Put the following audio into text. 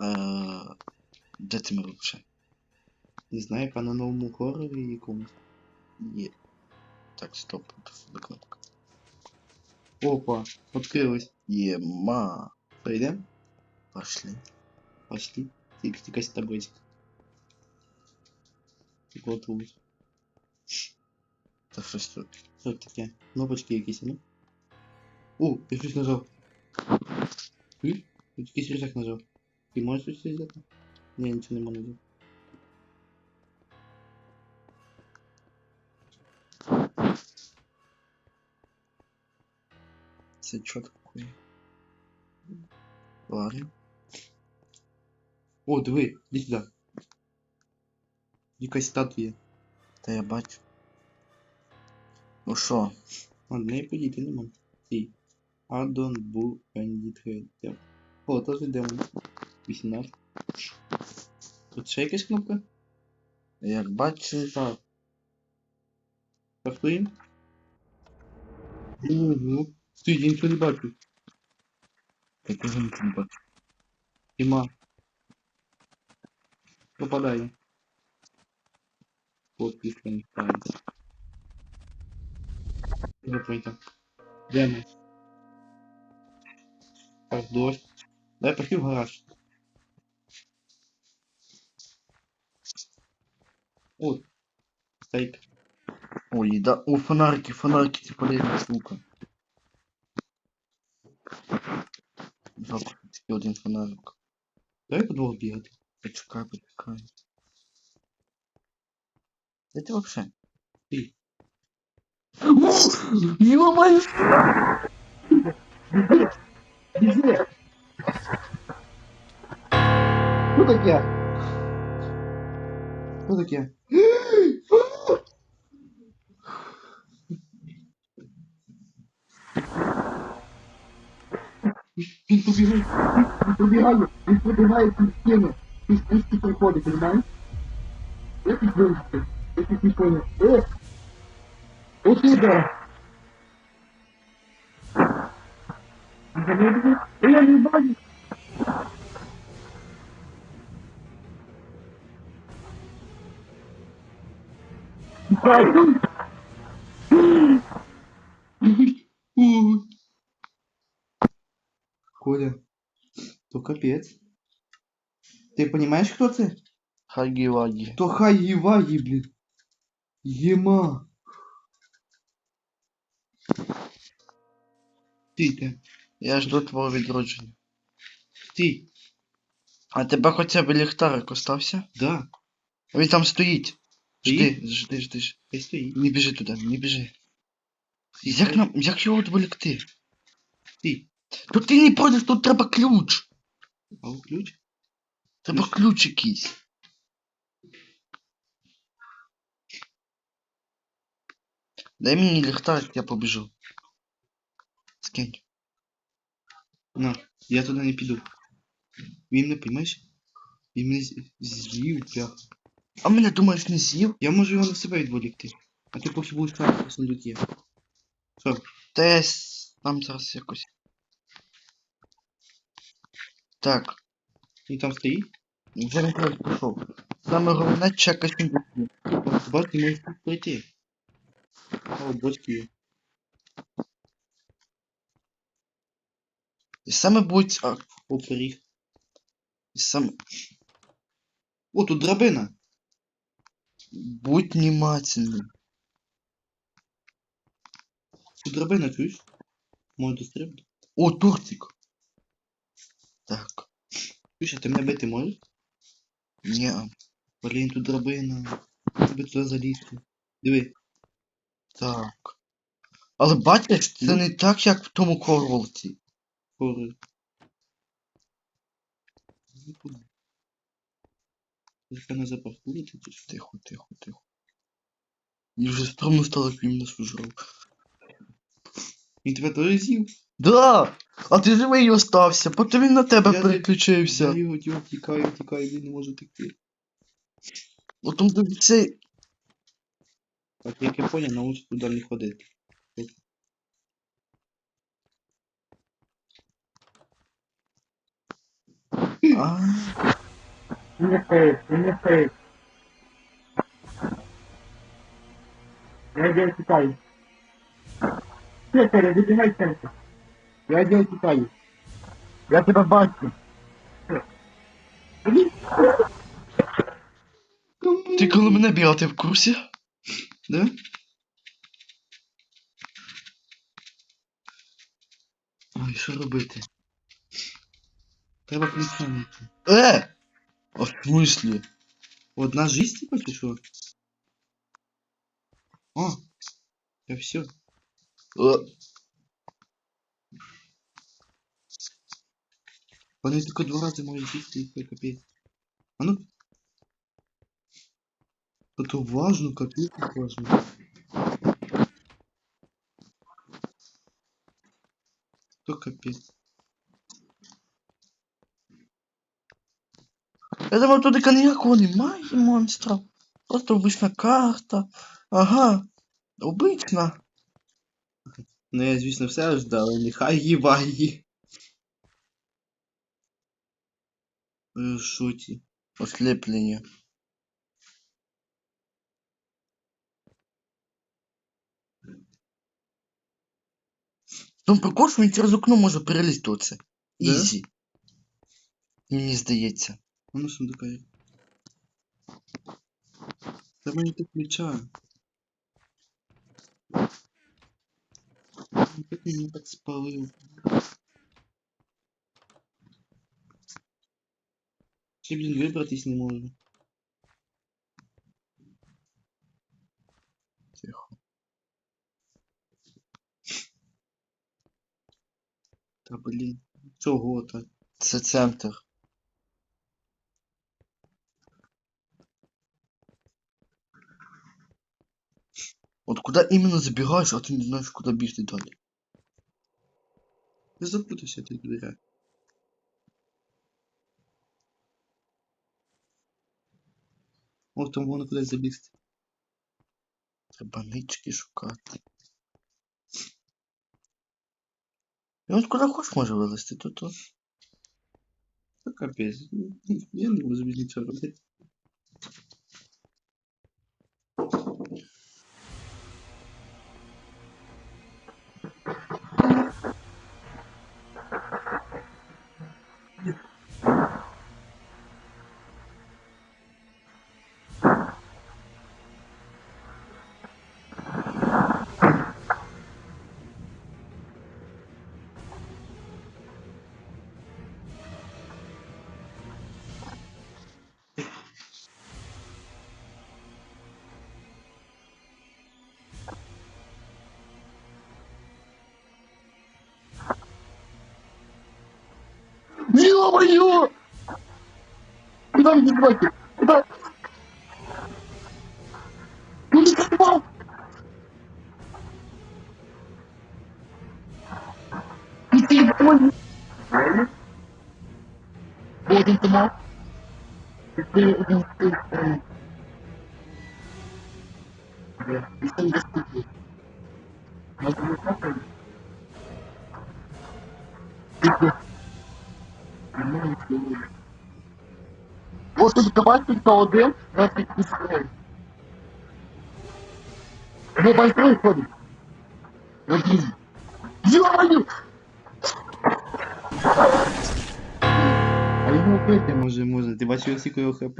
Е, Де ти мирив вже? Не знаю, яка на новому хорорі якомусь. Є. Так, стоп, тут кнопка. Опа, відкрилось. Єма. Прийдем? Пошли. Пошли. Тільки якась табличка. Готовий. Та щось тут. Що таке? Кнопочки якісь, ну? О, я щось нажав. М? Тут якийсь рюкзак нажав. Ти можеш щось взяти? Ні, нічого не можу взяти. Це що таке? Ладно. О, диви, іди сюди. Якась статуя. Та я бачу. Ну що? А, до неї подійти не можна. Стій. Аддон бу Bandit О, теж демон. 18. Тут ще якась кнопка? Як бачу, Так. Стартуємо. Ого. Стій, я нічого не бачу. я теж нічого не бачу. Тіма. Попадає. От після не ставиться. Запомните. Де ми? Так, дощ. Дай пошли в гараж. О, стейк. Ой, да. О, фонарики, фонарики, це полезна штука. Жалко, тільки один фонарик. Дай по двох бігати. Почекай, почекай. Де ти вообще? Ти. Ё-моё! Біжи! Що таке? Що таке? Він побігає, він побігає, він побігає під стіну. Ти спусти приходить, понимаєш? Я тут вилізти, я тут не понял. Е! Отуда! Я не бачу. Коля, то капец. Ты понимаешь, кто ты? Хаги-ваги. То хаги-ваги, блин. Ема. Ти те. Я жду твого відродження. Ти. А тебе хоча б ліхтарик остався? Да. Він там стоїть. Жди, Стоїть? жди, жди. ж- Хай стоїть. Не біжи туди, не біжи. Як нам. Як його відволікти? Ти. Тут ти не пройдеш, тут треба ключ. А у ключ? Треба ключ якийсь. Дай мені ліхтарик, я побіжу. Скинь. На, я туди не піду. Він не понимаєш? Він мене з- з'їв, бляха. А мене думаєш не з'їв? Я можу його на себе відволікти. А ти поки будеш там на сундуки. Що? Та я с- там зараз якось. Так, Він там стоїть? вже не треба пішов. Саме головне чекай сундуки. Бач, ти можеш тут пройти. О, бочки. І саме будь. А, О, пиріг. і саме. О, тут драбина. Будь внимательным. Тут драбина, чуєш? Може дострибнути? О, тортик. Так. Чуєш, а ти мене бити можеш? Не, Блін, тут драбина. Тебе туди залізти. Диви. так. Але бачиш, це Ну. не так, як в тому корвалці. Не понял. Це не запаркується? Тихо, тихо, тихо. Мені вже стрімно стало, як він нас ужрав. Він тебе з'їв? Да! А ти живий і остався, потім він на тебе Я- переключився. Я його тю, тікаю, тікаю, він не може текти. Потім тобі цей. Так, як я понял, научить туди не ходити. А, Не стоит, не стоит. Я делаю Китай. Петя, выбегай центр. Я делаю Китай. Я тебя бачу. ти коли мене бігав, ти в курсі? Да? Ой, що робити? Треба ключа знайти. Е! А в смислі? Одна жизнь, типа, чи що? О! Я все. Е, Вони тільки два рази можуть жити, і капець. А ну. Это важно, капец, важно. То капец. Я думав, туди ніякого немає монстра. Просто обична карта. Ага. Обична. Ну я, звісно, все ждав, але нехай їбай її. Е, в шоці. Осліплення. Ну, прикол, що він через окно може перелізти оце. Да? Ізі. Мені здається. А ну що така є? Та мені так ключа. Він мене так спалив? Ще, блін, вибратись не можу. Тихо. Та блін. Чого так? Це центр. От куди іменно забігаєш, а ти не знаєш, куди бігти далі. Я запутався в тих дверях. О, там воно кудись забігти. Треба нички шукати. І от куди хочеш може вилезти, то то. Та капець. Я не можу нічого робити. Ё-моё! Куда вы деваете? Куда? Ну не попал! И ты понял? Вот он туман. И ты один ты понял. Да, и сам доступный. Надо не так, Ты Вот тут копатель один, их не строит. Ну, большой ходит. Один. Ё-моё! А його вбити може можна. Ти бачив скільки його хп.